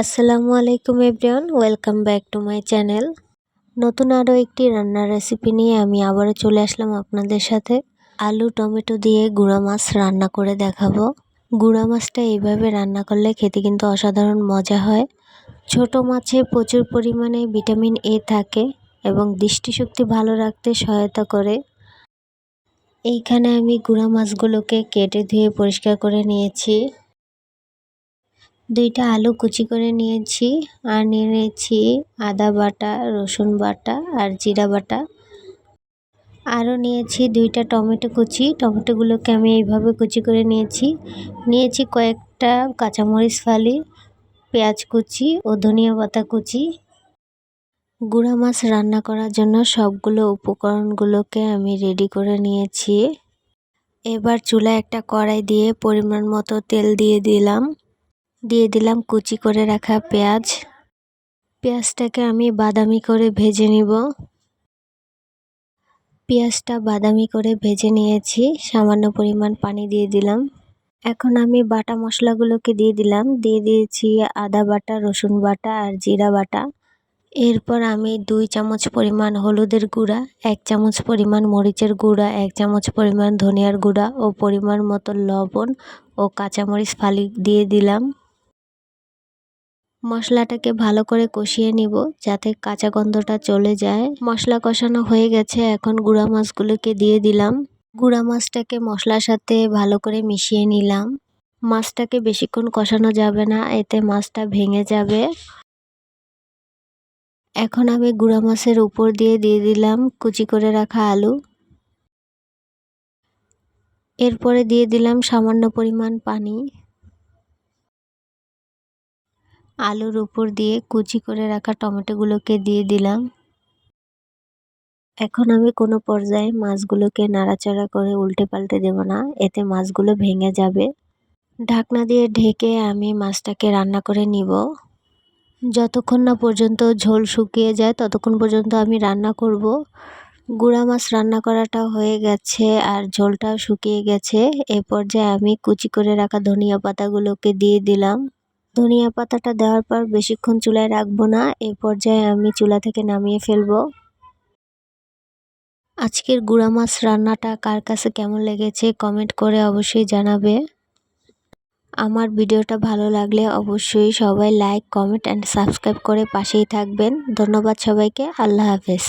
আসসালামু আলাইকুম everyone, welcome back to my channel. নতুন আরও একটি রান্নার রেসিপি নিয়ে আমি আবারও চলে আসলাম আপনাদের সাথে। আলু, টমেটো দিয়ে গুঁড়া মাছ রান্না করে দেখাবো। গুঁড়া মাছটা এইভাবে রান্না করলে খেতে কিন্তু অসাধারণ মজা হয়। ছোট মাছে প্রচুর পরিমাণে ভিটামিন এ থাকে এবং দৃষ্টিশক্তি ভালো রাখতে সহায়তা করে। এইখানে আমি গুঁড়া মাছগুলোকে কেটে ধুয়ে পরিষ্কার করে নিয়েছি। দুইটা আলু কুচি করে নিয়েছি আর নিয়ে নিয়েছি আদা বাটা, রসুন বাটা আর জিরা বাটা। আরও নিয়েছি দুইটা টমেটো কুচি। টমেটোগুলোকে আমি এইভাবে কুচি করে নিয়েছি। নিয়েছি কয়েকটা কাঁচামরিচ ফালি, পেঁয়াজ কুচি ও ধনিয়া পাতা কুচি। গুঁড়া মাছ রান্না করার জন্য সবগুলো উপকরণগুলোকে আমি রেডি করে নিয়েছি। এবার চুলা একটা কড়াই দিয়ে পরিমাণ মতো তেল দিয়ে দিলাম। দিয়ে দিলাম কুচি করে রাখা পেঁয়াজ। পেঁয়াজটাকে আমি বাদামি করে ভেজে নিব। পেঁয়াজটা বাদামি করে ভেজে নিয়েছি, সামান্য পরিমাণ পানি দিয়ে দিলাম। এখন আমি বাটা মশলাগুলোকে দিয়ে দিলাম। দিয়ে দিয়েছি আদা বাটা, রসুন বাটা আর জিরা বাটা। এরপর আমি দুই চামচ পরিমাণ হলুদের গুঁড়া, এক চামচ পরিমাণ মরিচের গুঁড়া, এক চামচ পরিমাণ ধনিয়ার গুঁড়া ও পরিমাণ মতো লবণ ও কাঁচামরিচ ফালি দিয়ে দিলাম। মশলাটাকে ভালো করে কষিয়ে নিব যাতে কাঁচা গন্ধটা চলে যায়। মশলা কষানো হয়ে গেছে, এখন গুঁড়া মাছগুলোকে দিয়ে দিলাম। গুঁড়া মাছটাকে মশলার সাথে ভালো করে মিশিয়ে নিলাম। মাছটাকে বেশিক্ষণ কষানো যাবে না, এতে মাছটা ভেঙে যাবে। এখন আমি গুঁড়া মাছের উপর দিয়ে দিয়ে দিলাম কুচি করে রাখা আলু। এরপরে দিয়ে দিলাম সামান্য পরিমাণ পানি। আলুর উপর দিয়ে কুচি করে রাখা টমেটোগুলোকে দিয়ে দিলাম। এখন আমি কোনো পর্যায়ে মাছগুলোকে নাড়াচাড়া করে উল্টে পাল্টে দেব না, এতে মাছগুলো ভেঙে যাবে। ঢাকনা দিয়ে ঢেকে আমি মাছটাকে রান্না করে নিব। যতক্ষণ না পর্যন্ত ঝোল শুকিয়ে যায়, ততক্ষণ পর্যন্ত আমি রান্না করব। গুঁড়া মাছ রান্না করাটা হয়ে গেছে আর ঝোলটাও শুকিয়ে গেছে। এ পর্যায়ে আমি কুচি করে রাখা ধনিয়া পাতাগুলোকে দিয়ে দিলাম। ধনিয়া পাতাটা দেওয়ার পর বেশিক্ষণ চুলায় রাখব না, এ পর্যায়ে আমি চুলা থেকে নামিয়ে ফেলব। আজকের গুঁড়া মাছ রান্নাটা কার কাছে কেমন লেগেছে কমেন্ট করে অবশ্যই জানাবে। আমার ভিডিওটা ভালো লাগলে অবশ্যই সবাই লাইক, কমেন্ট, অ্যান্ড সাবস্ক্রাইব করে পাশেই থাকবেন। ধন্যবাদ সবাইকে, আল্লাহ হাফেজ।